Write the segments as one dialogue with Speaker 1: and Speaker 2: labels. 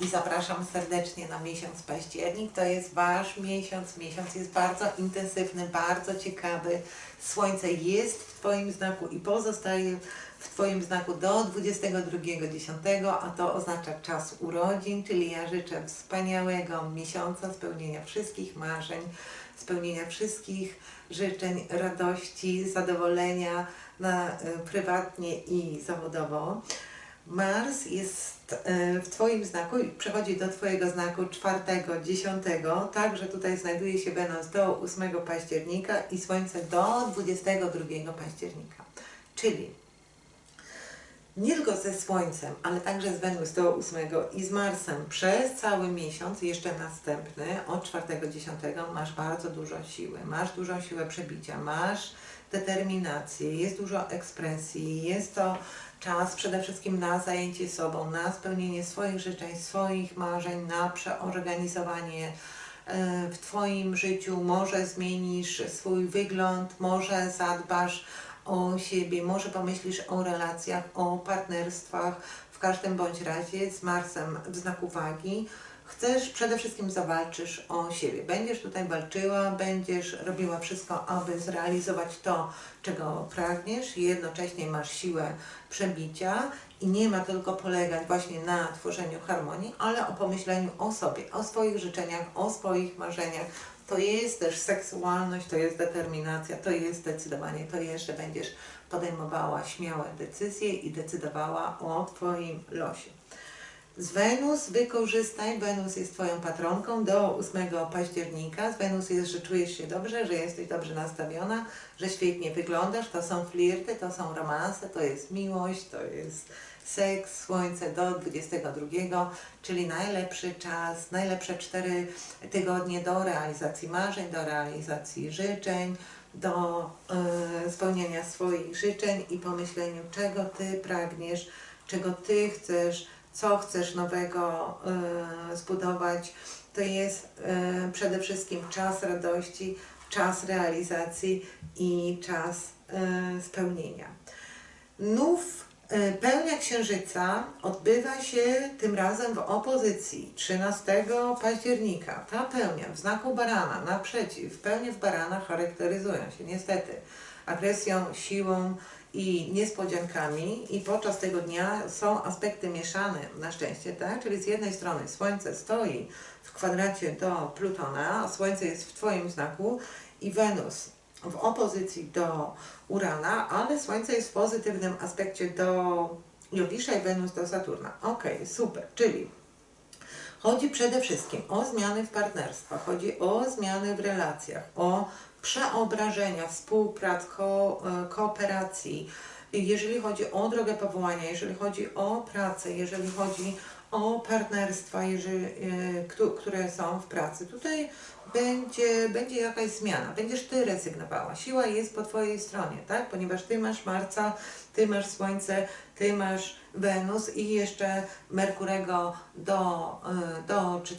Speaker 1: i zapraszam serdecznie na miesiąc październik. To jest Wasz miesiąc. Miesiąc jest bardzo intensywny, bardzo ciekawy. Słońce jest w Twoim znaku i pozostaje w Twoim znaku do 22.10, a to oznacza czas urodzin, czyli ja życzę wspaniałego miesiąca, spełnienia wszystkich marzeń, spełnienia wszystkich życzeń, radości, zadowolenia na, y, prywatnie i zawodowo. Mars jest e, w Twoim znaku i przechodzi do Twojego znaku 4, 10, także tutaj znajduje się Wenus do 8 października i Słońce do 22 października. Czyli nie tylko ze Słońcem, ale także z Wenus do 8 i z Marsem przez cały miesiąc, jeszcze następny, od 4-10 masz bardzo dużo siły, masz dużą siłę przebicia, masz determinację, jest dużo ekspresji, jest to czas przede wszystkim na zajęcie sobą, na spełnienie swoich życzeń, swoich marzeń, na przeorganizowanie e, w Twoim życiu. Może zmienisz swój wygląd, może zadbasz o siebie, może pomyślisz o relacjach, o partnerstwach. W każdym bądź razie z Marsem w znaku wagi chcesz, przede wszystkim zawalczysz o siebie. Będziesz tutaj walczyła, będziesz robiła wszystko, aby zrealizować to, czego pragniesz jednocześnie masz siłę przebicia i nie ma tylko polegać właśnie na tworzeniu harmonii, ale o pomyśleniu o sobie, o swoich życzeniach, o swoich marzeniach. To jest też seksualność, to jest determinacja, to jest zdecydowanie, to jest, że będziesz podejmowała śmiałe decyzje i decydowała o Twoim losie. Z Wenus wykorzystaj, Wenus jest Twoją patronką do 8 października. Z Wenus jest, że czujesz się dobrze, że jesteś dobrze nastawiona, że świetnie wyglądasz. To są flirty, to są romanse, to jest miłość, to jest seks, słońce do 22, czyli najlepszy czas, najlepsze 4 tygodnie do realizacji marzeń, do realizacji życzeń, do y, spełnienia swoich życzeń i pomyśleniu, czego Ty pragniesz, czego Ty chcesz, co chcesz nowego y, zbudować. To jest y, przede wszystkim czas radości, czas realizacji i czas y, spełnienia. Nów pełnia księżyca odbywa się tym razem w opozycji 13 października. Ta pełnia w znaku barana naprzeciw, pełnie w barana charakteryzują się niestety agresją, siłą, i niespodziankami i podczas tego dnia są aspekty mieszane na szczęście, tak? Czyli z jednej strony Słońce stoi w kwadracie do Plutona, a Słońce jest w Twoim znaku i Wenus w opozycji do Urana, ale Słońce jest w pozytywnym aspekcie do Jowisza i Wenus do Saturna. Ok, super, czyli chodzi przede wszystkim o zmiany w partnerstwach, chodzi o zmiany w relacjach, o przeobrażenia, współprac, ko, e, kooperacji, jeżeli chodzi o drogę powołania, jeżeli chodzi o pracę, jeżeli chodzi o partnerstwa, jeżeli, e, które są w pracy. Tutaj będzie, będzie jakaś zmiana, będziesz Ty rezygnowała. Siła jest po Twojej stronie, tak? Ponieważ Ty masz Marca, Ty masz Słońce, Ty masz Wenus i jeszcze Merkurego do, e, do 3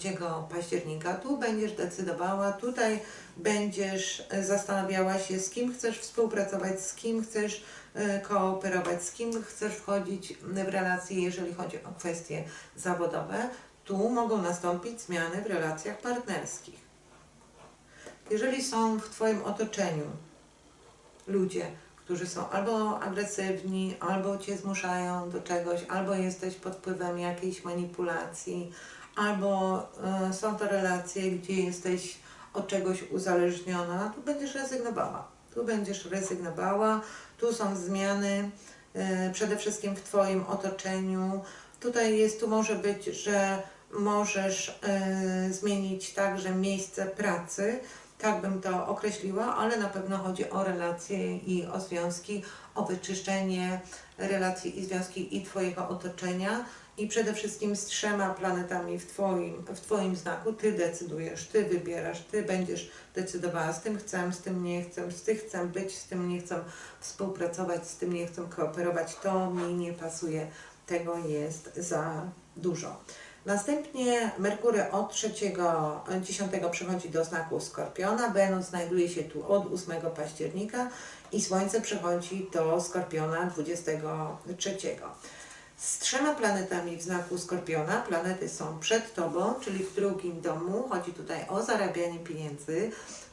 Speaker 1: października. Tu będziesz decydowała, tutaj będziesz zastanawiała się, z kim chcesz współpracować, z kim chcesz e, kooperować, z kim chcesz wchodzić w relacje, jeżeli chodzi o kwestie zawodowe. Tu mogą nastąpić zmiany w relacjach partnerskich. Jeżeli są w Twoim otoczeniu ludzie, którzy są albo agresywni, albo Cię zmuszają do czegoś, albo jesteś pod wpływem jakiejś manipulacji, albo y, są to relacje, gdzie jesteś od czegoś uzależniona, tu będziesz rezygnowała. Tu będziesz rezygnowała, tu są zmiany y, przede wszystkim w Twoim otoczeniu. Tutaj jest, tu może być, że możesz y, zmienić także miejsce pracy, tak bym to określiła, ale na pewno chodzi o relacje i o związki, o wyczyszczenie relacji i związki i Twojego otoczenia. I przede wszystkim z trzema planetami w Twoim, w twoim znaku. Ty decydujesz, Ty wybierasz, Ty będziesz decydowała z tym chcę, z tym nie chcę, z tym chcę być, z tym nie chcę współpracować, z tym nie chcę kooperować, to mi nie pasuje, tego jest za dużo. Następnie Merkury od 3, 10 przechodzi do znaku Skorpiona, Wenus znajduje się tu od 8 października i Słońce przechodzi do Skorpiona 23. z trzema planetami w znaku Skorpiona. Planety są przed Tobą, czyli w drugim domu. Chodzi tutaj o zarabianie pieniędzy.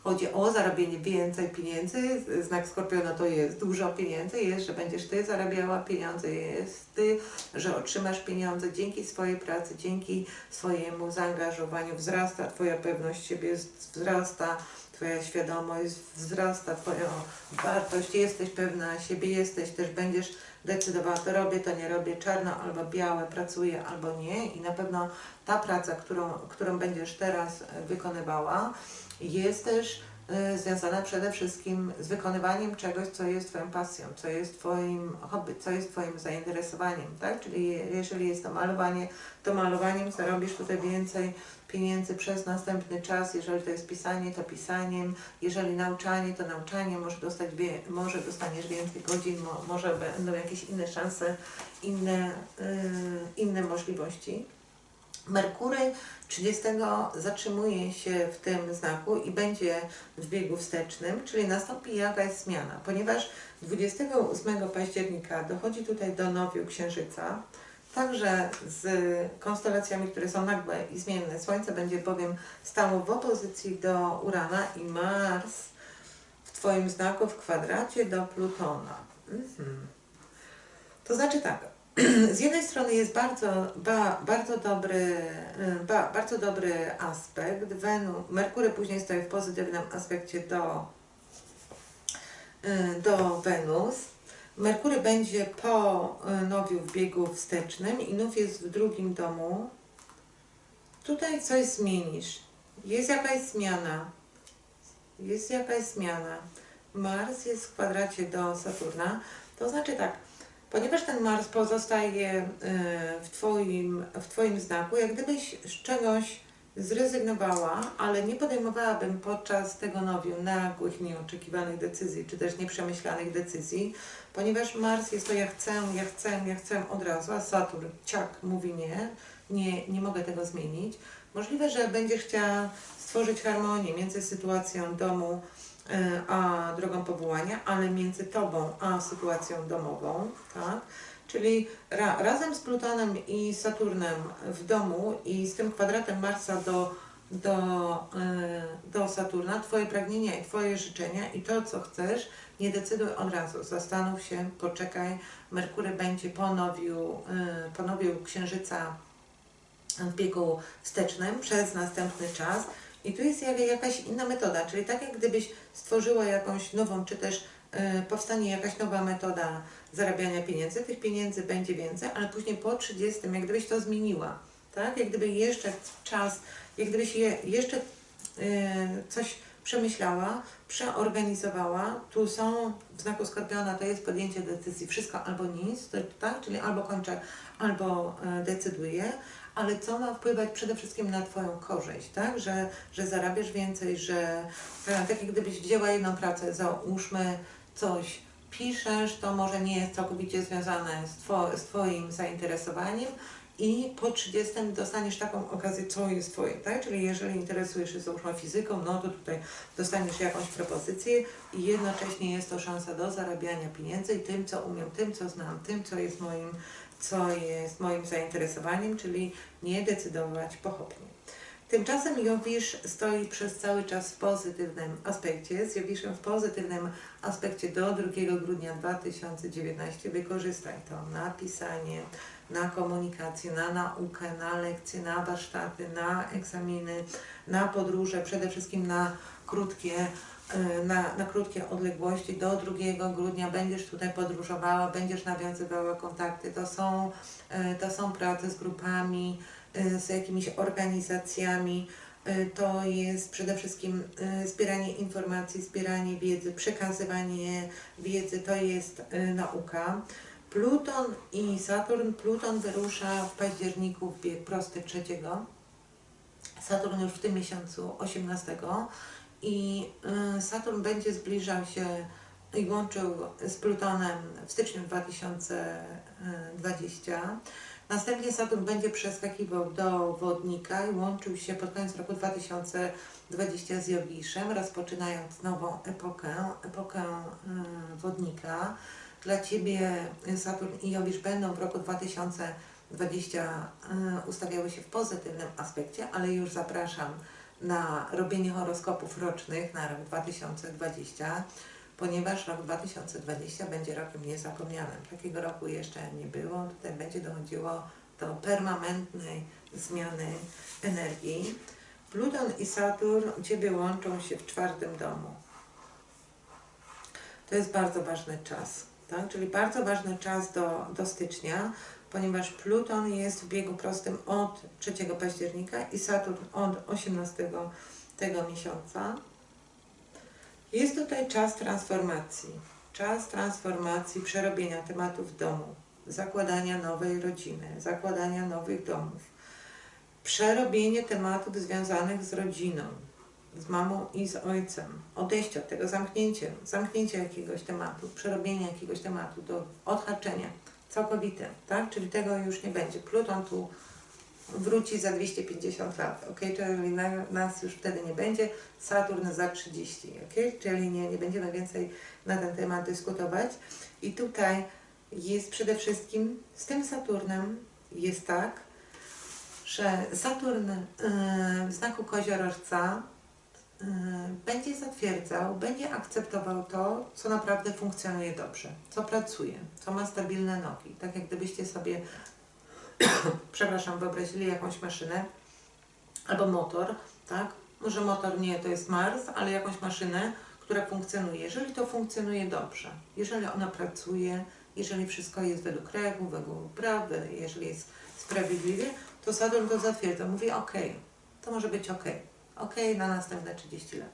Speaker 1: Chodzi o zarabianie więcej pieniędzy. Znak Skorpiona to jest dużo pieniędzy. Jest, że będziesz Ty zarabiała pieniądze. Jest Ty, że otrzymasz pieniądze dzięki swojej pracy, dzięki swojemu zaangażowaniu. Wzrasta Twoja pewność siebie, wzrasta Twoja świadomość, wzrasta Twoja wartość. Jesteś pewna siebie, jesteś też, będziesz decydowała, to robię, to nie robię, czarno albo białe, pracuję albo nie i na pewno ta praca, którą, którą będziesz teraz wykonywała, jest też y, związana przede wszystkim z wykonywaniem czegoś, co jest Twoją pasją, co jest Twoim hobby, co jest Twoim zainteresowaniem, tak? Czyli jeżeli jest to malowanie, to malowaniem zarobisz tutaj więcej pieniędzy przez następny czas, jeżeli to jest pisanie, to pisaniem, jeżeli nauczanie, to nauczanie, może, dostać może dostaniesz więcej godzin, mo, może będą jakieś inne szanse, inne, yy, inne możliwości. Merkury 30 zatrzymuje się w tym znaku i będzie w biegu wstecznym, czyli nastąpi jakaś zmiana, ponieważ 28 października dochodzi tutaj do nowiu Księżyca, także z konstelacjami, które są nagłe i zmienne. Słońce będzie bowiem stało w opozycji do Urana i Mars w Twoim znaku w kwadracie do Plutona. Mhm. To znaczy tak, z jednej strony jest bardzo, ba, bardzo, dobry, ba, bardzo dobry aspekt. Wenu, Merkury później stoi w pozytywnym aspekcie do, y, do Wenus. Merkury będzie po y, nowiu w biegu wstecznym i nów jest w drugim domu. Tutaj coś zmienisz. Jest jakaś zmiana. Jest jakaś zmiana. Mars jest w kwadracie do Saturna. To znaczy tak, Ponieważ ten Mars pozostaje y, w twoim, w twoim znaku, jak gdybyś z czegoś zrezygnowała, ale nie podejmowałabym podczas tego nowiu nagłych, nieoczekiwanych decyzji, czy też nieprzemyślanych decyzji, ponieważ Mars jest to ja chcę, ja chcę, ja chcę od razu, a Saturn ciak mówi nie, nie, nie mogę tego zmienić. Możliwe, że będziesz chciała stworzyć harmonię między sytuacją domu E, a drogą powołania, ale między Tobą a sytuacją domową, tak? Czyli ra, razem z Plutonem i Saturnem w domu i z tym kwadratem Marsa do, do, yy, do Saturna, Twoje pragnienia i Twoje życzenia i to, co chcesz, nie decyduj od razu. Zastanów się, poczekaj. Merkury będzie po nowiu, yy, po nowiu Księżyca w biegu wstecznym przez następny czas i tu jest jakaś inna metoda, czyli tak jak gdybyś stworzyła jakąś nową, czy też y, powstanie jakaś nowa metoda zarabiania pieniędzy, tych pieniędzy będzie więcej, ale później po 30, jak gdybyś to zmieniła, tak? Jak gdyby jeszcze czas, jak gdybyś je, jeszcze y, coś przemyślała, przeorganizowała. Tu są w znaku Skorpiona, to jest podjęcie decyzji, wszystko albo nic, tak? czyli albo kończę, albo y, decyduję ale co ma wpływać przede wszystkim na Twoją korzyść, tak? Że, że zarabiasz więcej, że tak jak gdybyś wzięła jedną pracę, załóżmy coś piszesz, to może nie jest całkowicie związane z, two, z Twoim zainteresowaniem i po 30 dostaniesz taką okazję, co jest Twoje, tak? Czyli jeżeli interesujesz się załóżmy fizyką, no to tutaj dostaniesz jakąś propozycję i jednocześnie jest to szansa do zarabiania pieniędzy i tym, co umiem, tym, co znam, tym, co jest moim co jest moim zainteresowaniem, czyli nie decydować pochopnie. Tymczasem Jowisz stoi przez cały czas w pozytywnym aspekcie. Z Jowiszem w pozytywnym aspekcie do 2 grudnia 2019 wykorzystaj to na pisanie, na komunikację, na naukę, na lekcje, na warsztaty, na egzaminy, na podróże, przede wszystkim na krótkie Y, na, na krótkie odległości. Do 2 grudnia będziesz tutaj podróżowała, będziesz nawiązywała kontakty. To są, y, to są prace z grupami, y, z jakimiś organizacjami. To jest przede wszystkim zbieranie informacji, zbieranie wiedzy, przekazywanie wiedzy, to jest nauka. Pluton i Saturn. Pluton wyrusza w październiku w bieg prosty trzeciego. Saturn już w tym miesiącu 18 i y, Saturn będzie zbliżał się i łączył z Plutonem w styczniu 2020. Następnie Saturn będzie przeskakiwał do Wodnika i łączył się pod koniec roku 2020 z Jowiszem, rozpoczynając nową epokę, epokę y, Wodnika. Dla Ciebie Saturn i Jowisz będą w roku 2020 y, ustawiały się w pozytywnym aspekcie, ale już zapraszam na robienie horoskopów rocznych na rok 2020, ponieważ rok 2020 będzie rokiem niezapomnianym. Takiego roku jeszcze nie było. Tutaj będzie dochodziło do permanentnej zmiany energii. Pluton i Saturn Ciebie łączą się w czwartym domu. To jest bardzo ważny czas, tak? czyli bardzo ważny czas do, do stycznia, ponieważ Pluton jest w biegu prostym od 3 października i Saturn od 18 tego miesiąca. Jest tutaj czas transformacji, czas transformacji, przerobienia tematów domu, zakładania nowej rodziny, zakładania nowych domów, przerobienie tematów związanych z rodziną, z mamą i z ojcem, odejście od tego, zamknięcie, zamknięcie jakiegoś tematu, przerobienie jakiegoś tematu do odhaczenia całkowite, tak? Czyli tego już nie będzie. Pluton tu wróci za 250 lat, ok? Czyli na, nas już wtedy nie będzie, Saturn za 30, ok? Czyli nie, nie będziemy więcej na ten temat dyskutować. I tutaj jest przede wszystkim z tym Saturnem jest tak, że Saturn yy, w znaku koziorożca będzie zatwierdzał, będzie akceptował to, co naprawdę funkcjonuje dobrze, co pracuje, co ma stabilne nogi. Tak jak gdybyście sobie, przepraszam, wyobrazili jakąś maszynę albo motor, tak? Może motor nie, to jest Mars, ale jakąś maszynę, która funkcjonuje. Jeżeli to funkcjonuje dobrze, jeżeli ona pracuje, jeżeli wszystko jest według reguł, według prawy, jeżeli jest sprawiedliwie, to Saturn to zatwierdza. Mówi ok, to może być ok. Ok na następne 30 lat.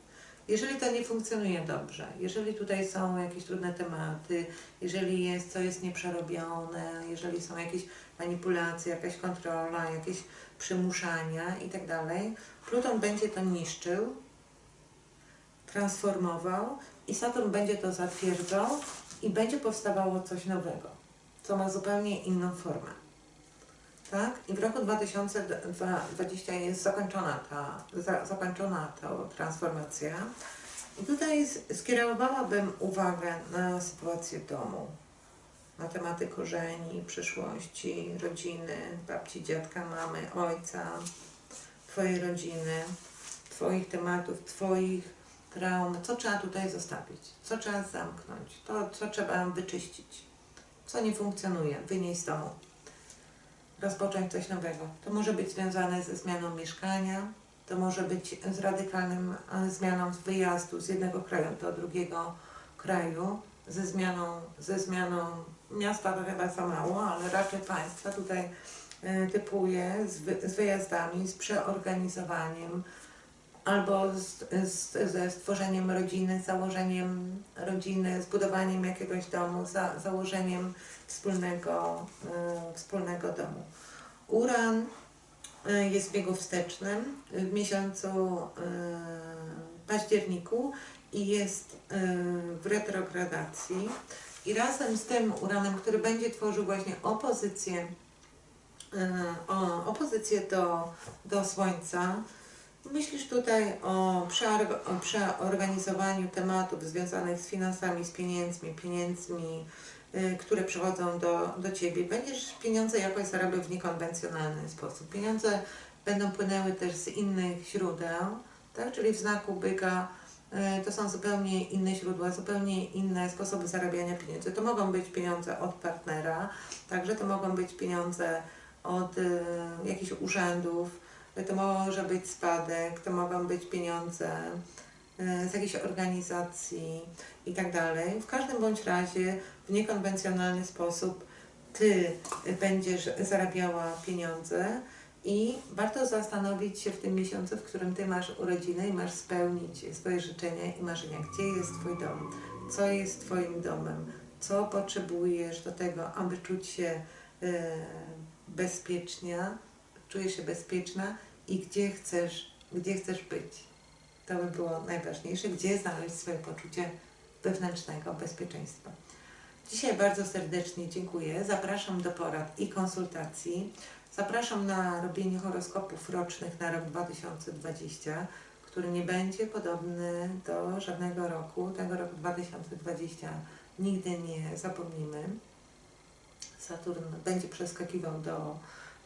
Speaker 1: Jeżeli to nie funkcjonuje dobrze, jeżeli tutaj są jakieś trudne tematy, jeżeli jest, co jest nieprzerobione, jeżeli są jakieś manipulacje, jakaś kontrola, jakieś przymuszania i tak Pluton będzie to niszczył, transformował i Saturn będzie to zatwierdzał i będzie powstawało coś nowego, co ma zupełnie inną formę. Tak? I w roku 2020 jest zakończona ta, za, zakończona ta transformacja. I tutaj skierowałabym uwagę na sytuację domu, na tematy korzeni, przyszłości, rodziny, babci, dziadka, mamy, ojca, Twojej rodziny, Twoich tematów, Twoich traum. Co trzeba tutaj zostawić? Co trzeba zamknąć? To, co trzeba wyczyścić? Co nie funkcjonuje? Wynieść z domu rozpocząć coś nowego. To może być związane ze zmianą mieszkania, to może być z radykalnym e, zmianą wyjazdu z jednego kraju do drugiego kraju, ze zmianą, ze zmianą miasta to chyba za mało, ale raczej państwa tutaj y, typuje z, wy, z wyjazdami, z przeorganizowaniem albo z, z, ze stworzeniem rodziny, założeniem rodziny, zbudowaniem jakiegoś domu, za, założeniem wspólnego, y, wspólnego domu. Uran y, jest w biegu wstecznym w miesiącu y, październiku i jest y, w retrogradacji. I razem z tym Uranem, który będzie tworzył właśnie opozycję, y, opozycję do, do Słońca, Myślisz tutaj o, przeorganizowaniu tematów związanych z finansami, z pieniędzmi, pieniędzmi, y, które przychodzą do, do Ciebie. Będziesz pieniądze jakoś zarabiał w niekonwencjonalny sposób. Pieniądze będą płynęły też z innych źródeł, tak? czyli w znaku byka y, to są zupełnie inne źródła, zupełnie inne sposoby zarabiania pieniędzy. To mogą być pieniądze od partnera, także to mogą być pieniądze od y, jakichś urzędów, to może być spadek, to mogą być pieniądze e, z jakiejś organizacji i tak dalej. W każdym bądź razie w niekonwencjonalny sposób Ty będziesz zarabiała pieniądze i warto zastanowić się w tym miesiącu, w którym Ty masz urodziny i masz spełnić swoje życzenia i marzenia. Gdzie jest Twój dom? Co jest Twoim domem? Co potrzebujesz do tego, aby czuć się e, bezpiecznie, czujesz się bezpieczna i gdzie chcesz, gdzie chcesz być. To by było najważniejsze, gdzie znaleźć swoje poczucie wewnętrznego bezpieczeństwa. Dzisiaj bardzo serdecznie dziękuję. Zapraszam do porad i konsultacji. Zapraszam na robienie horoskopów rocznych na rok 2020, który nie będzie podobny do żadnego roku. Tego roku 2020 nigdy nie zapomnimy. Saturn będzie przeskakiwał do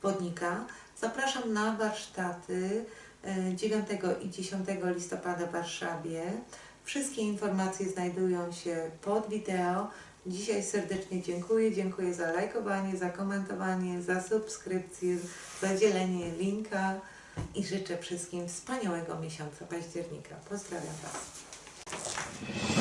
Speaker 1: Wodnika. Zapraszam na warsztaty e, 9 i 10 listopada w Warszawie. Wszystkie informacje znajdują się pod wideo. Dzisiaj serdecznie dziękuję. Dziękuję za lajkowanie, za komentowanie, za subskrypcję, za dzielenie linka i życzę wszystkim wspaniałego miesiąca października. Pozdrawiam Was.